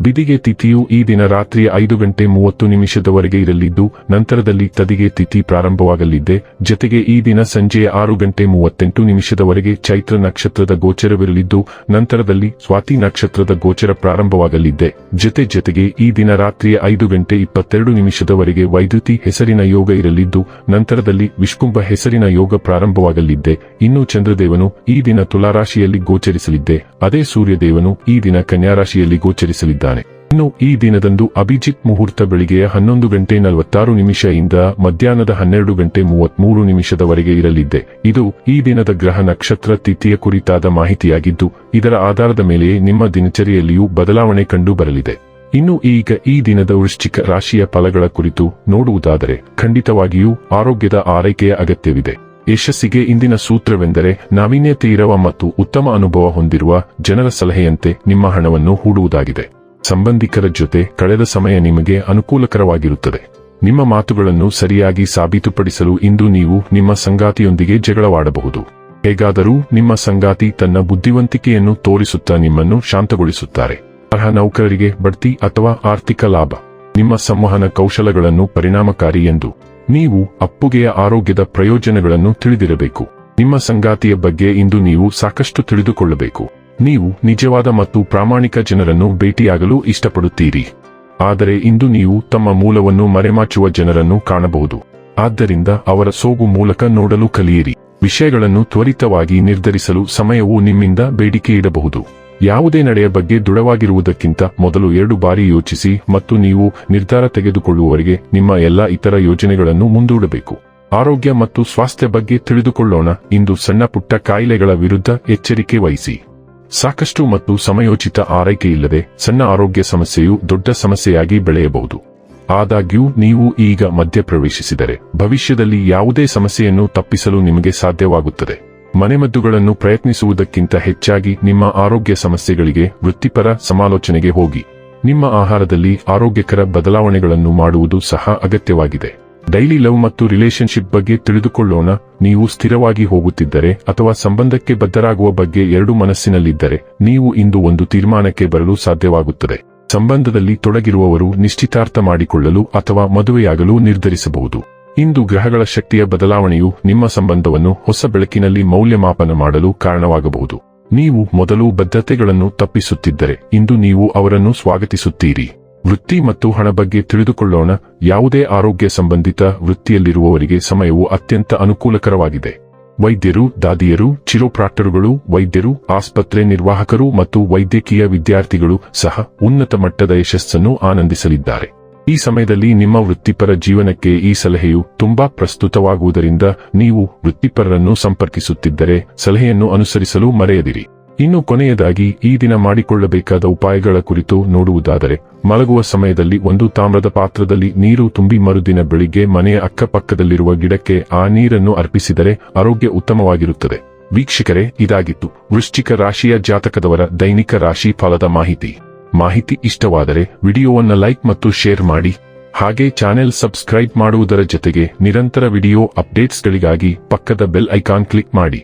ಬಿದಿಗೆ ತಿಥಿಯು ಈ ದಿನ ರಾತ್ರಿ ಐದು ಗಂಟೆ ಮೂವತ್ತು ನಿಮಿಷದವರೆಗೆ ಇರಲಿದ್ದು, ನಂತರದಲ್ಲಿ ತದಿಗೆ ತಿಥಿ ಪ್ರಾರಂಭವಾಗಲಿದೆ. ಜತೆಗೆ ಈ ದಿನ ಸಂಜೆ ಆರು ಗಂಟೆ ಮೂವತ್ತೆಂಟು ನಿಮಿಷದವರೆಗೆ ಚೈತ್ರ ನಕ್ಷತ್ರದ ಗೋಚರವಿರಲಿದ್ದು, ನಂತರದಲ್ಲಿ ಸ್ವಾತಿ ನಕ್ಷತ್ರದ ಗೋಚರ ಪ್ರಾರಂಭವಾಗಲಿದೆ. ಜತೆ ಜತೆಗೆ ಈ ದಿನ ರಾತ್ರಿ ಐದು ಗಂಟೆ ಇಪ್ಪತ್ತೆರಡು ನಿಮಿಷದವರೆಗೆ ವೈದ್ಯುತಿ ಹೆಸರಿನ ಯೋಗ ಇರಲಿದ್ದು, ನಂತರದಲ್ಲಿ ವಿಷ್ಕುಂಭ ಹೆಸರಿನ ಯೋಗ ಪ್ರಾರಂಭವಾಗಲಿದೆ. ಇನ್ನು ಚಂದ್ರದೇವನು ಈ ದಿನ ತುಲಾರಾಶಿಯಲ್ಲಿ ಗೋಚರಿಸಲಿದ್ದೆ. ಅದೇ ಸೂರ್ಯದೇವನು ಈ ದಿನ ಕನ್ಯಾರಾಶಿಯಲ್ಲಿ ರಾಶಿಯಲ್ಲಿ ಗೋಚರಿಸಲಿದ್ದಾನೆ. ಇನ್ನು ಈ ದಿನದಂದು ಅಭಿಜಿತ್ ಮುಹೂರ್ತ ಬೆಳಿಗ್ಗೆ ಹನ್ನೊಂದು ಗಂಟೆ ನಲವತ್ತಾರು ನಿಮಿಷದಿಂದ ಮಧ್ಯಾಹ್ನದ ಹನ್ನೆರಡು ಗಂಟೆ ಮೂವತ್ಮೂರು ನಿಮಿಷದವರೆಗೆ ಇರಲಿದೆ ಇದು ಈ ದಿನದ ಗ್ರಹ ನಕ್ಷತ್ರ ತಿಥಿಯ ಕುರಿತಾದ ಮಾಹಿತಿಯಾಗಿದ್ದು, ಇದರ ಆಧಾರದ ಮೇಲೆ ನಿಮ್ಮ ದಿನಚರಿಯಲ್ಲಿಯೂ ಬದಲಾವಣೆ ಕಂಡು ಬರಲಿದೆ ಇನ್ನು ಈಗ ಈ ದಿನದ ವೃಶ್ಚಿಕ ರಾಶಿಯ ಫಲಗಳ ಕುರಿತು ನೋಡುವುದಾದರೆ, ಖಂಡಿತವಾಗಿಯೂ ಆರೋಗ್ಯದ ಆರೈಕೆಯ ಅಗತ್ಯವಿದೆ. ಯಶಸ್ಸಿಗೆ ಇಂದಿನ ಸೂತ್ರವೆಂದರೆ, ನಾವೀನ್ಯತೆ ಇರುವ ಮತ್ತು ಉತ್ತಮ ಅನುಭವ ಹೊಂದಿರುವ ಜನರ ಸಲಹೆಯಂತೆ ನಿಮ್ಮ ಹಣವನ್ನು ಹೂಡುವುದಾಗಿದೆ. ಸಂಬಂಧಿಕರ ಜೊತೆ ಕಳೆದ ಸಮಯ ನಿಮಗೆ ಅನುಕೂಲಕರವಾಗಿರುತ್ತದೆ. ನಿಮ್ಮ ಮಾತುಗಳನ್ನು ಸರಿಯಾಗಿ ಸಾಬೀತುಪಡಿಸಲು ಇಂದು ನೀವು ನಿಮ್ಮ ಸಂಗಾತಿಯೊಂದಿಗೆ ಜಗಳವಾಡಬಹುದು. ಹೇಗಾದರೂ ನಿಮ್ಮ ಸಂಗಾತಿ ತನ್ನ ಬುದ್ಧಿವಂತಿಕೆಯನ್ನು ತೋರಿಸುತ್ತಾ ನಿಮ್ಮನ್ನು ಶಾಂತಗೊಳಿಸುತ್ತಾರೆ. ಅರ್ಹ ನೌಕರರಿಗೆ ಬಡ್ತಿ ಅಥವಾ ಆರ್ಥಿಕ ಲಾಭ. ನಿಮ್ಮ ಸಂವಹನ ಕೌಶಲಗಳನ್ನು ಪರಿಣಾಮಕಾರಿ ಎಂದು. ನೀವು ಅಪ್ಪುಗೆಯ ಆರೋಗ್ಯದ ಪ್ರಯೋಜನಗಳನ್ನು ತಿಳಿದಿರಬೇಕು. ನಿಮ್ಮ ಸಂಗಾತಿಯ ಬಗ್ಗೆ ಇಂದು ನೀವು ಸಾಕಷ್ಟು ತಿಳಿದುಕೊಳ್ಳಬೇಕು. ನೀವು ನಿಜವಾದ ಮತ್ತು ಪ್ರಾಮಾಣಿಕ ಜನರನ್ನು ಭೇಟಿಯಾಗಲು ಇಷ್ಟಪಡುತ್ತೀರಿ. ಆದರೆ ಇಂದು ನೀವು ತಮ್ಮ ಮೂಲವನ್ನು ಮರೆಮಾಚುವ ಜನರನ್ನು ಕಾಣಬಹುದು. ಆದ್ದರಿಂದ ಅವರ ಸೋಗು ಮೂಲಕ ನೋಡಲು ಕಲಿಯಿರಿ. ವಿಷಯಗಳನ್ನು ತ್ವರಿತವಾಗಿ ನಿರ್ಧರಿಸಲು ಸಮಯವು ನಿಮ್ಮಿಂದ ಬೇಡಿಕೆ ಇಡಬಹುದು. ಯಾವುದೇ ನಡೆಯ ಬಗ್ಗೆ ದೃಢವಾಗಿರುವುದಕ್ಕಿಂತ ಮೊದಲು ಎರಡು ಬಾರಿ ಯೋಚಿಸಿ ಮತ್ತು ನೀವು ನಿರ್ಧಾರ ತೆಗೆದುಕೊಳ್ಳುವವರೆಗೆ ನಿಮ್ಮ ಎಲ್ಲಾ ಇತರ ಯೋಜನೆಗಳನ್ನು ಮುಂದೂಡಬೇಕು. ಆರೋಗ್ಯ ಮತ್ತು ಸ್ವಾಸ್ಥ್ಯ ಬಗ್ಗೆ ತಿಳಿದುಕೊಳ್ಳೋಣ. ಇಂದು ಸಣ್ಣ ಪುಟ್ಟ ಕಾಯಿಲೆಗಳ ವಿರುದ್ಧ ಎಚ್ಚರಿಕೆ ವಹಿಸಿ. ಸಾಕಷ್ಟು ಮತ್ತು ಸಮಯೋಚಿತ ಆರೈಕೆ ಇಲ್ಲದೆ ಸಣ್ಣ ಆರೋಗ್ಯ ಸಮಸ್ಯೆಯು ದೊಡ್ಡ ಸಮಸ್ಯೆಯಾಗಿ ಬೆಳೆಯಬಹುದು. ಆದಾಗ್ಯೂ, ನೀವು ಈಗ ಮಧ್ಯಪ್ರವೇಶಿಸಿದರೆ ಭವಿಷ್ಯದಲ್ಲಿ ಯಾವುದೇ ಸಮಸ್ಯೆಯನ್ನು ತಪ್ಪಿಸಲು ನಿಮಗೆ ಸಾಧ್ಯವಾಗುತ್ತದೆ. ಮನೆಮದ್ದುಗಳನ್ನು ಪ್ರಯತ್ನಿಸುವುದಕ್ಕಿಂತ ಹೆಚ್ಚಾಗಿ ನಿಮ್ಮ ಆರೋಗ್ಯ ಸಮಸ್ಯೆಗಳಿಗೆ ವೃತ್ತಿಪರ ಸಮಾಲೋಚನೆಗೆ ಹೋಗಿ. ನಿಮ್ಮ ಆಹಾರದಲ್ಲಿ ಆರೋಗ್ಯಕರ ಬದಲಾವಣೆಗಳನ್ನು ಮಾಡುವುದು ಸಹ ಅಗತ್ಯವಾಗಿದೆ. ಡೈಲಿ ಲವ್ ಮತ್ತು ರಿಲೇಶನ್ಶಿಪ್ ಬಗ್ಗೆ ತಿಳಿದುಕೊಳ್ಳೋಣ. ನೀವು ಸ್ಥಿರವಾಗಿ ಹೋಗುತ್ತಿದ್ದರೆ ಅಥವಾ ಸಂಬಂಧಕ್ಕೆ ಬದ್ಧರಾಗುವ ಬಗ್ಗೆ ಎರಡು ಮನಸ್ಸಿನಲ್ಲಿದ್ದರೆ ನೀವು ಇಂದು ಒಂದು ತೀರ್ಮಾನಕ್ಕೆ ಬರಲು ಸಾಧ್ಯವಾಗುತ್ತದೆ. ಸಂಬಂಧದಲ್ಲಿ ತೊಡಗಿರುವವರು ನಿಶ್ಚಿತಾರ್ಥ ಮಾಡಿಕೊಳ್ಳಲು ಅಥವಾ ಮದುವೆಯಾಗಲು ನಿರ್ಧರಿಸಬಹುದು. ಇಂದು ಗ್ರಹಗಳ ಶಕ್ತಿಯ ಬದಲಾವಣೆಯು ನಿಮ್ಮ ಸಂಬಂಧವನ್ನು ಹೊಸ ಬೆಳಕಿನಲ್ಲಿ ಮೌಲ್ಯಮಾಪನ ಮಾಡಲು ಕಾರಣವಾಗಬಹುದು. ನೀವು ಮೊದಲು ಬದ್ಧತೆಗಳನ್ನು ತಪ್ಪಿಸುತ್ತಿದ್ದರೆ ಇಂದು ನೀವು ಅವರನ್ನು ಸ್ವಾಗತಿಸುತ್ತೀರಿ. ವೃತ್ತಿ ಮತ್ತು ಹಣ ಬಗ್ಗೆ ತಿಳಿದುಕೊಳ್ಳೋಣ. ಯಾವುದೇ ಆರೋಗ್ಯ ಸಂಬಂಧಿತ ವೃತ್ತಿಯಲ್ಲಿರುವವರಿಗೆ ಸಮಯವು ಅತ್ಯಂತ ಅನುಕೂಲಕರವಾಗಿದೆ. ವೈದ್ಯರು, ದಾದಿಯರು ಚಿರೋಪ್ರಾಕ್ಟರುಗಳು ವೈದ್ಯರು, ಆಸ್ಪತ್ರೆ ನಿರ್ವಾಹಕರು ಮತ್ತು ವೈದ್ಯಕೀಯ ವಿದ್ಯಾರ್ಥಿಗಳು ಸಹ ಉನ್ನತ ಮಟ್ಟದ ಯಶಸ್ಸನ್ನು ಆನಂದಿಸಲಿದ್ದಾರೆ. ಈ ಸಮಯದಲ್ಲಿ ನಿಮ್ಮ ವೃತ್ತಿಪರ ಜೀವನಕ್ಕೆ ಈ ಸಲಹೆಯು ತುಂಬಾ ಪ್ರಸ್ತುತವಾಗುವುದರಿಂದ ನೀವು ವೃತ್ತಿಪರರನ್ನು ಸಂಪರ್ಕಿಸುತ್ತಿದ್ದರೆ ಸಲಹೆಯನ್ನು ಅನುಸರಿಸಲು ಮರೆಯದಿರಿ. ಇನ್ನು ಕೊನೆಯದಾಗಿ ಈ ದಿನ ಮಾಡಿಕೊಳ್ಳಬೇಕಾದ ಉಪಾಯಗಳ ಕುರಿತು ನೋಡುವುದಾದರೆ, ಮಲಗುವ ಸಮಯದಲ್ಲಿ ಒಂದು ತಾಮ್ರದ ಪಾತ್ರದಲ್ಲಿ ನೀರು ತುಂಬಿ ಮರುದಿನ ಬೆಳಿಗ್ಗೆ ಮನೆಯ ಅಕ್ಕಪಕ್ಕದಲ್ಲಿರುವ ಗಿಡಕ್ಕೆ ಆ ನೀರನ್ನು ಅರ್ಪಿಸಿದರೆ ಆರೋಗ್ಯ ಉತ್ತಮವಾಗಿರುತ್ತದೆ. ವೀಕ್ಷಕರೇ, ಇದಾಗಿತ್ತು ವೃಶ್ಚಿಕ ರಾಶಿಯ ಜಾತಕದವರ ದೈನಿಕ ರಾಶಿ ಫಲದ ಮಾಹಿತಿ. ಮಾಹಿತಿ ಇಷ್ಟವಾದರೆ ವಿಡಿಯೋವನ್ನ ಲೈಕ್ ಮತ್ತು ಶೇರ್ ಮಾಡಿ. ಹಾಗೆ ಚಾನೆಲ್ ಸಬ್ಸ್ಕ್ರೈಬ್ ಮಾಡುವುದರ ಜೊತೆಗೆ ನಿರಂತರ ವಿಡಿಯೋ ಅಪ್ಡೇಟ್ಸ್ಗಳಿಗಾಗಿ ಪಕ್ಕದ ಬೆಲ್ ಐಕಾನ್ ಕ್ಲಿಕ್ ಮಾಡಿ.